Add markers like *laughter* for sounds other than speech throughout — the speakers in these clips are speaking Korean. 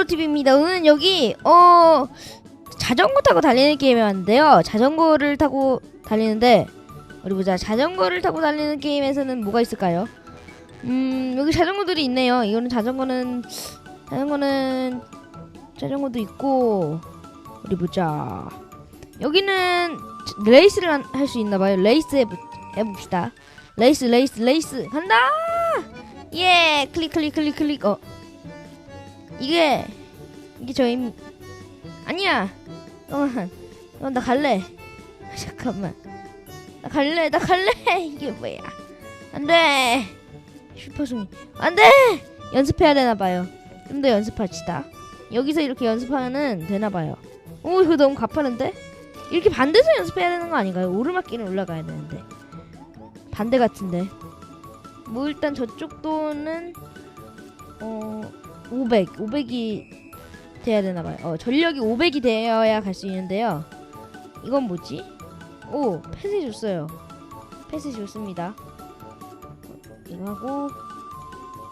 헬로 TV입니다. 오늘은 여기 어 자전거 타고 달리는 게임이 왔는데요. 자전거를 타고 달리는데 어디 보자. 자전거를 타고 달리는 게임에서는 뭐가 있을까요? 음 여기 자전거들이 있네요. 이거는 자전거는 자전거는 자전거도 있고 어디 보자. 여기는 레이스를 할 수 있나 봐요. 레이스 해보, 해봅시다. 레이스 레이스 레이스 간다. 예 클릭 클릭 클릭 클릭 어 이게 이게 저임 아니야. 잠깐만 어, 나 갈래. 잠깐만. 나 갈래 나 갈래. *laughs* 이게 뭐야. 안돼. 슈퍼송이. 안돼! 연습해야 되나 봐요. 좀 더 연습합시다. 여기서 이렇게 연습하면은 되나 봐요. 오 이거 너무 가파른데? 이렇게 반대서 연습해야 되는 거 아닌가요? 오르막길을 올라가야 되는데. 반대 같은데. 뭐 일단 저쪽 도는 어 500, 500이 돼야 되나 봐요. 어, 전력이 500이 되어야 갈 수 있는데요. 이건 뭐지? 오, 패스 줬어요. 패스 줬습니다. 이거 하고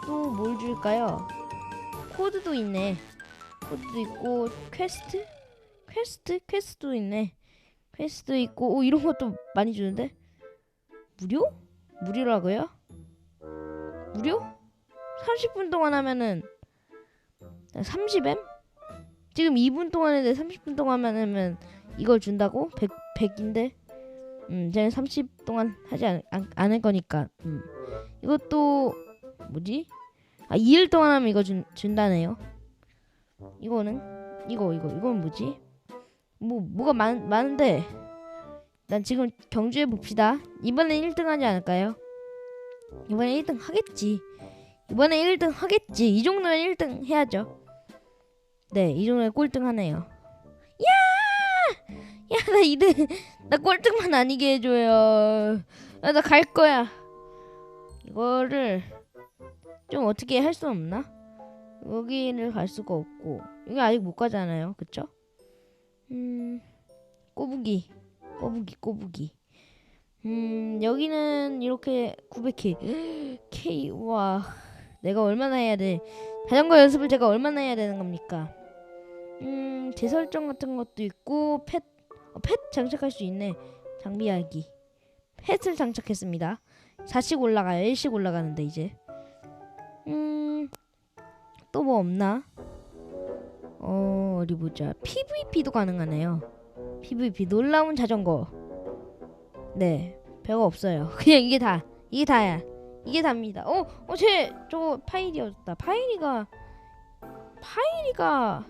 또 뭘 줄까요? 코드도 있네. 코드도 있고 퀘스트? 퀘스트? 퀘스트도 있네. 퀘스트도 있고 오 이런 것도 많이 주는데 무료? 무료라고요? 무료? 30분 동안 하면은 30M? 지금 2분 동안 했는데 30분 동안 하면 이걸 준다고? 100, 100인데? 음, 제가 30 동안 하지 않, 안, 않을 거니까. 음. 이것도 뭐지? 아, 2일 동안 하면 이거 준, 준다네요. 이거는 이거 이거 이건 뭐지? 뭐 뭐가 많, 많은데 난 지금 경주해 봅시다. 이번엔 1등 하지 않을까요? 이번엔 1등 하겠지. 이번에 1등 하겠지. 이 정도면 1등 해야죠. 네, 이 정도면 꼴등 하네요. 야! 야, 나 2등. 나 꼴등만 아니게 해줘요. 아, 나 갈 거야. 이거를 좀 어떻게 할 수 없나? 여기를 갈 수가 없고. 여기 아직 못 가잖아요. 그쵸? 음, 꼬부기. 꼬부기, 꼬부기. 음, 여기는 이렇게 900K. *gasps* K, 와. 내가 얼마나 해야 돼? 자전거 연습을 제가 얼마나 해야 되는 겁니까? 음, 재설정 같은 것도 있고 펫, 어, 펫 장착할 수 있네. 장비하기. 펫을 장착했습니다. 4씩 올라가요. 1씩 올라가는데 이제. 음, 또 뭐 없나? 어, 어디 보자. PVP도 가능하네요. PVP 놀라운 자전거. 네, 별거 없어요. *laughs* 그냥 이게 다, 이게 다야. 이게 답니다. 어, 어, 쟤 저거 파일이었다. 파일이가 파일이가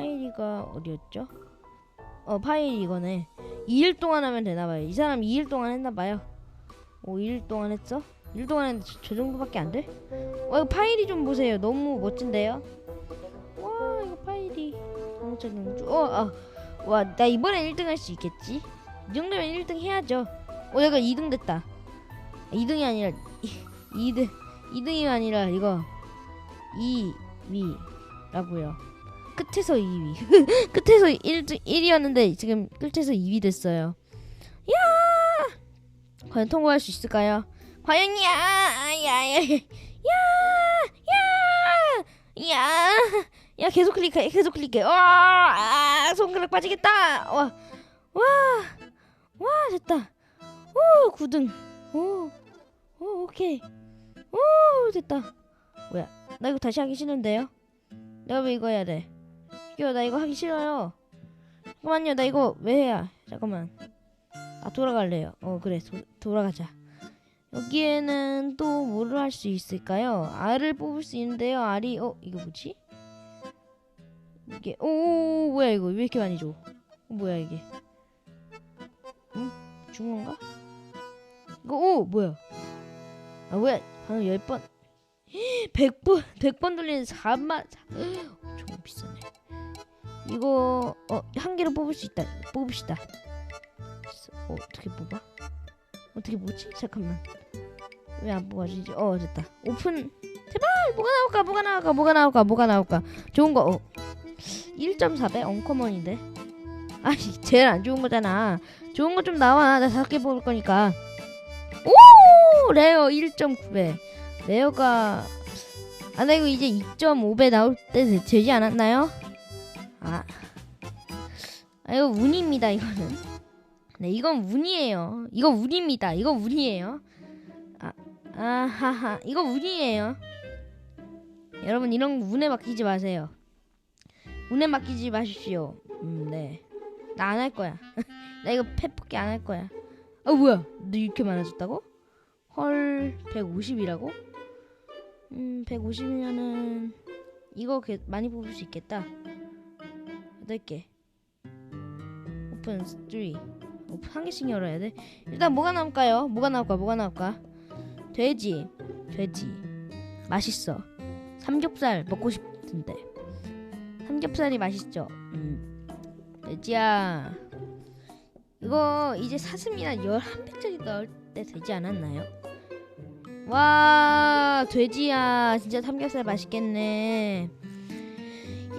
파일이가 어디였죠? 어, 파일이 이거네. 2일 동안 하면 되나 봐요. 이 사람 2일 동안 했나 봐요. 오, 2일 동안 했어? 2일 동안 했는데 저, 저 정도밖에 안 돼? 어, 이거 파일이 좀 보세요. 너무 멋진데요? 와, 이거 파일이 자동차 경주. 어, 아, 와, 나 이번엔 1등 할 수 있겠지? 이 정도면 1등 해야죠. 어, 내가 2등 됐다. 2등이 아니라 2등 2등이 아니라 이거 2위라고요. 끝에서 2위. *laughs* 끝에서 1등 1위였는데 지금 끝에서 2위 됐어요. 야! 과연 통과할 수 있을까요? 과연 야! 야! 야! 야! 야! 야! 계속 클릭해. 계속 클릭해. 와! 아, 손가락 빠지겠다. 와. 와! 와, 됐다. 오, 9등. 오, 오, 오케이. 오, 됐다. 뭐야? 나 이거 다시 하기 싫은데요? 내가 왜 이거 해야 돼? 이거 나 이거 하기 싫어요. 잠깐만요, 나 이거 왜 해야? 잠깐만. 아 돌아갈래요. 어 그래, 도, 돌아가자. 여기에는 또 뭐를 할 수 있을까요? 알을 뽑을 수 있는데요. 알이 어 이거 뭐지? 이게 오 뭐야 이거 왜 이렇게 많이 줘? 어, 뭐야 이게? 응? 준 건가? 이거 오 뭐야? 아 뭐야? 방금 10번 100번 100번 돌리는 4만 엄청 비싸네. 이거 어 한 개로 뽑을 수 있다. 뽑읍시다. 어, 어떻게 뽑아? 어떻게 뭐지? 잠깐만. 왜 안 뽑아지지? 어 됐다. 오픈. 제발 뭐가 나올까? 뭐가 나올까? 뭐가 나올까? 뭐가 나올까? 좋은 거. 어. 1.4배 언커먼인데. 아니 제일 안 좋은 거잖아. 좋은 거 좀 나와. 나 다섯 개 뽑을 거니까. 오 레어 1.9배. 레어가 아, 나 이거 이제 2.5배 나올 때 되, 되지 않았나요? 아, 아 이거 운입니다 이거는. 네, 이건 운이에요. 이거 운입니다. 이거 운이에요. 아, 아하하, 이거 운이에요. 여러분 이런 거 운에 맡기지 마세요. 운에 맡기지 마십시오. 음, 네. 나 안 할 거야. *laughs* 나 이거 패폭기 안 할 거야. 아 뭐야? 너 이렇게 많아졌다고? 헐, 150이라고? 음, 150이면은 이거 게, 많이 뽑을 수 있겠다. 8개. 오픈 3. 오픈 한 개씩 열어야 돼. 일단 뭐가 나올까요? 뭐가 나올까? 뭐가 나올까? 돼지. 돼지. 맛있어. 삼겹살 먹고 싶은데. 삼겹살이 맛있죠. 음. 돼지야. 이거 이제 사슴이나 11배짜리 넣을 때 되지 않았나요? 와 돼지야 진짜 삼겹살 맛있겠네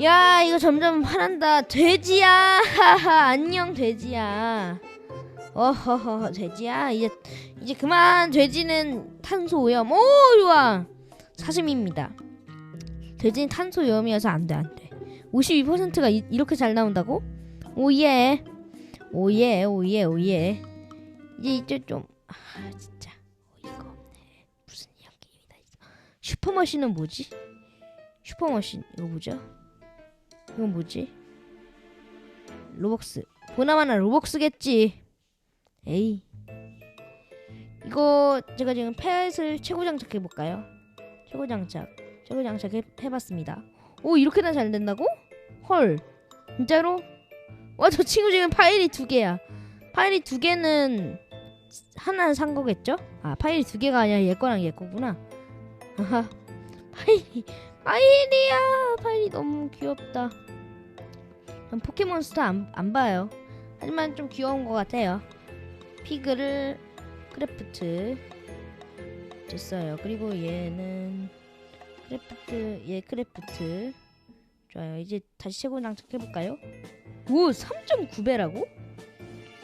야 이거 점점 화난다. 돼지야. 하하 안녕 돼지야. 어허허 돼지야. 이제 이제 그만. 돼지는 탄소 오염. 오 좋아. 사슴입니다. 돼지는 탄소 오염이어서 안돼 안돼. 52%가 이, 이렇게 잘 나온다고? 오예. 오예 오예 오예. 이제 이제 좀 아, 진짜. 어이가 없네. 무슨 이런 게임이 다 있어 슈퍼머신은 뭐지? 슈퍼머신 이거 뭐죠? 이건 뭐지? 로벅스. 보나마나 로벅스겠지. 에이. 이거 제가 지금 펫을 최고 장착 해 볼까요? 최고 장착. 최고 장착 해, 해봤습니다. 오 이렇게나 잘 된다고? 헐. 진짜로? 와 저 친구 지금 파일이 두 개야. 파일이 두 개는 하나 산 거겠죠? 아 파일이 두 개가 아니라 얘 거랑 얘 거구나. 아하. *laughs* 파일이 파일이야. 파일이 너무 귀엽다 전 포켓몬스터 안, 안 봐요 하지만 좀 귀여운 것 같아요 피그를 크래프트 됐어요 그리고 얘는 크래프트 얘 크래프트 좋아요 이제 다시 최고 장착해볼까요? 오 3.9배라고?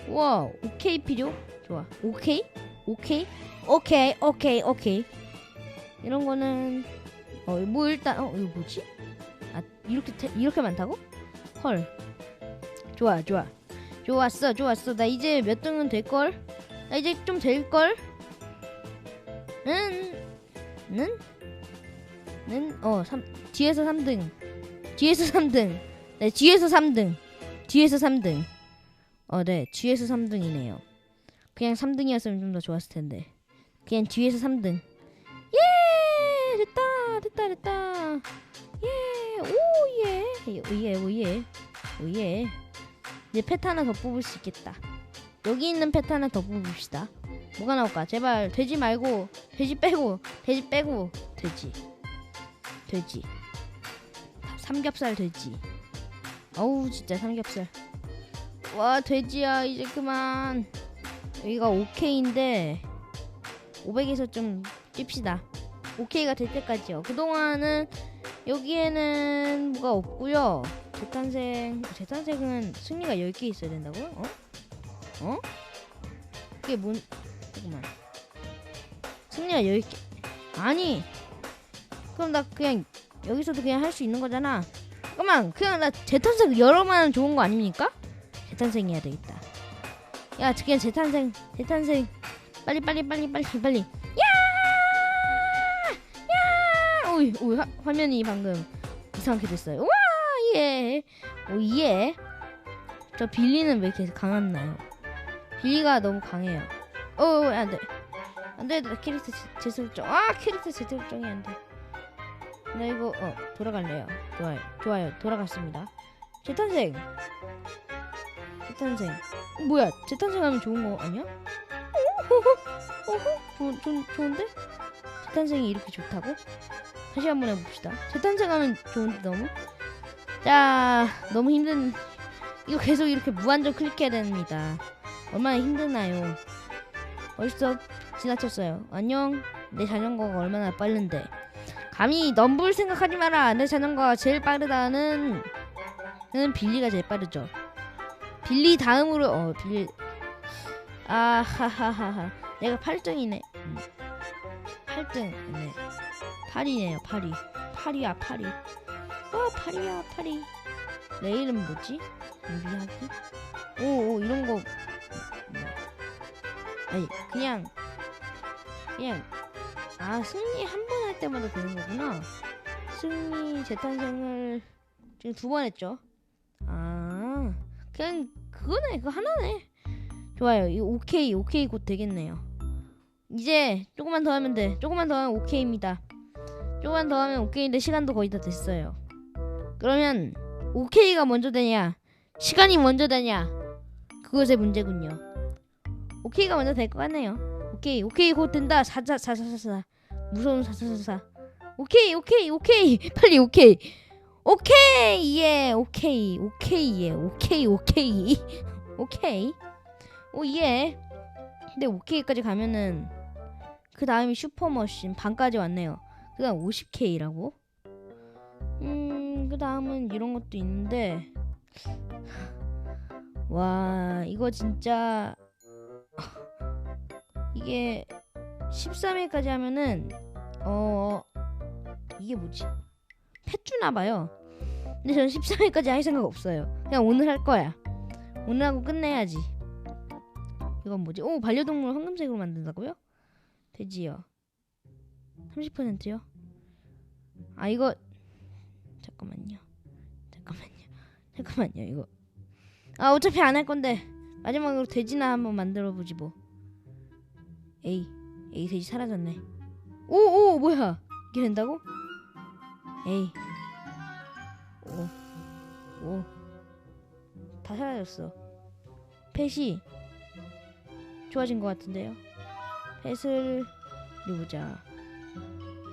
와 오케이 필요? 좋아 오케이? 오케이? 오케이 오케이 오케이 이런 거는 어 뭐 일단 어 이거 뭐지? 아 이렇게 태, 이렇게 많다고? 헐 좋아 좋아. 좋았어 좋았어. 나 이제 몇 등은 될걸? 나 이제 좀 될걸? 는? 는? 는? 어 3, 뒤에서 3등. 뒤에서 3등. 네 뒤에서 3등. 뒤에서 3등. 어 네 뒤에서 3등이네요. 그냥 3등이었으면 좀 더 좋았을 텐데. 그냥 뒤에서 3등. 예! 됐다 됐다 됐다. 예 오예. 오예 오예. 오예. 이제 펫 하나 더 뽑을 수 있겠다. 여기 있는 펫 하나 더 뽑읍시다. 뭐가 나올까? 제발 돼지 말고 돼지 빼고 돼지 빼고 돼지. 돼지. 삼겹살 돼지. 어우 진짜 삼겹살. 와 돼지야 이제 그만. 여기가 오케이인데 500에서 좀 찝시다. 오케이가 될 때까지요. 그동안은 여기에는 뭐가 없고요 재탄생 재탄생은 승리가 10개 있어야 된다고요? 어? 어? 그게 뭔 잠깐만 승리가 10개 아니 그럼 나 그냥 여기서도 그냥 할 수 있는 거잖아 잠깐만 그냥 나 재탄생 열어만 좋은 거 아닙니까? 재탄생 해야 되겠다 야 그냥 재탄생 재탄생 빨리 빨리 빨리 빨리 빨리 야! 야! 오이 오이 화, 화면이 방금 이상하게 됐어요 와 예! 오 예 저 빌리는 왜 이렇게 강했나요? 빌리가 너무 강해요 어 안 돼 안 돼 나 캐릭터 재- 재설정 아 캐릭터 재설정이 안 돼 나 이거 어 돌아갈래요 좋아요 좋아요 돌아갔습니다 재탄생 재탄생 어, 뭐야 재탄생하면 좋은 거 아니야? 어허 어허 좋, 좋, 좋은데? 재탄생이 이렇게 좋다고? 다시 한번 해봅시다. 재탄생하면 좋은데 너무? 자 너무 힘든 이거 계속 이렇게 무한정 클릭해야 됩니다. 얼마나 힘드나요? 벌써 지나쳤어요. 안녕. 내 자전거가 얼마나 빠른데. 감히 넘볼 생각하지 마라. 내 자전거가 제일 빠르다는 는 빌리가 제일 빠르죠. 빌리 다음으로 어 빌리. 아하하하하. 내가 8등이네. 음. 8등 네 8이네요 8이. 파리야 파리 와 파리야 파리 내 이름 뭐지? 유리하기 오오 이런 거. 아니 그냥 그냥 아 승리 한 번 할 때마다 되는 거구나. 승리 재탄생을 지금 두 번 했죠? 아 그냥 그거네 그거 하나네. 좋아요. 이거 오케이 오케이 곧 되겠네요. 이제 조금만 더 하면 돼. 조금만 더 하면 오케이입니다 조금만 더 하면 오케이인데 시간도 거의 다 됐어요. 그러면 오케이가 먼저 되냐? 시간이 먼저 되냐? 그것의 문제군요. 오케이가 먼저 될 것 같네요. 오케이 오케이 곧 된다. 사사 사사사사. 무서운 사사사사. 오케이 오케이 오케이. *laughs* 빨리 오케이. 오케이 예 오케이 오케이 예 오케이 오케이. *laughs* 오케이. 오예. 근데 오케이까지 가면은 그 다음이 슈퍼머신. 반까지 왔네요 그 다음 50K라고? 음 그 다음은 이런 것도 있는데. 와 이거 진짜 이게 13회까지 하면은 어 이게 뭐지? 펫 주나봐요. 근데 저는 13회까지 할 생각 없어요. 그냥 오늘 할 거야. 오늘 하고 끝내야지. 이건 뭐지? 오 반려동물 황금색으로 만든다고요? 돼지요 30%요? 아 이거 잠깐만요. 잠깐만요. *laughs* 잠깐만요 이거. 아 어차피 안 할 건데. 마지막으로 돼지나 한번 만들어 보지 뭐. 에이 에이 돼지 사라졌네. 오오 뭐야? 이게 된다고? 에이. 오 오 다 사라졌어. 펫이 좋아진 것 같은데요? 펫을 보자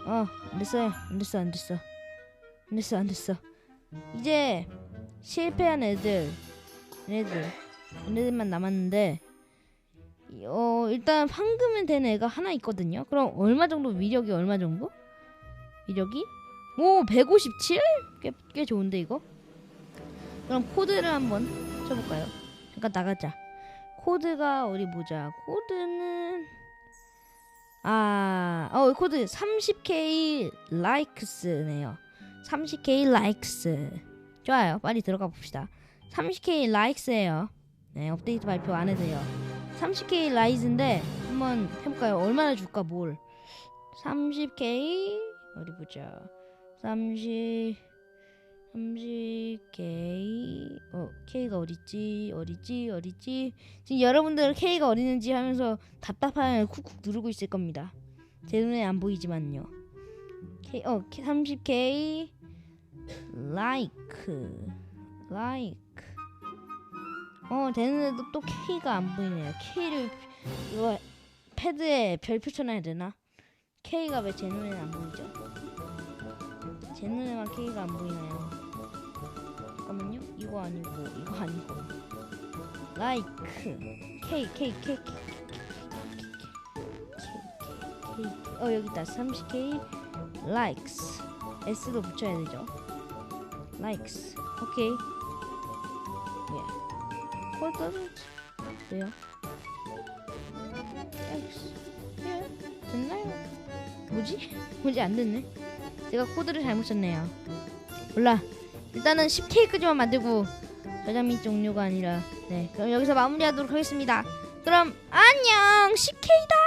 어 안 됐어요 안 됐어 안 됐어 안 됐어 안 됐어 이제 실패한 애들 얘네들 얘네들만 남았는데 어 일단 황금은 된 애가 하나 있거든요 그럼 얼마 정도 위력이 얼마 정도? 위력이? 오 157? 꽤, 꽤 좋은데 이거? 그럼 코드를 한번 쳐볼까요? 잠깐 나가자 코드가 어디 보자 코드는 아, 어 코드 30k likes네요. 30k likes. 좋아요. 빨리 들어가 봅시다. 30k likes예요. 네, 업데이트 발표 안 해도요. 30k likes인데 한번 해볼까요? 얼마나 줄까 뭘? 30k 어디 보자. 30 30k 어 K가 어딨지 어딨지 어딨지? 지금 여러분들 K가 어디 있는지 하면서 답답하면 쿡쿡 누르고 있을 겁니다. 제 눈에 안 보이지만요. K 어 30k like like. 어 제 눈에도 또 K가 안 보이네요. K를 이거 패드에 별 붙여놔야 되나? K가 왜 제 눈에는 안 보이죠? 제 눈에만 K가 안 잠깐만요. 이거 아니고 이거 아니고. Like. K K K K K K 어 여기 있다 30K likes. S도 붙여야 되죠? Likes. 오케이 예 어, 떠도 왜요? likes. 예. 됐나요? 뭐지? 뭐지? 안 됐네. 제가 코드를 잘못 썼네요. 몰라 일단은 10K까지만 만들고 저장미 종료가 아니라 네 그럼 여기서 마무리하도록 하겠습니다. 그럼 안녕! 10K다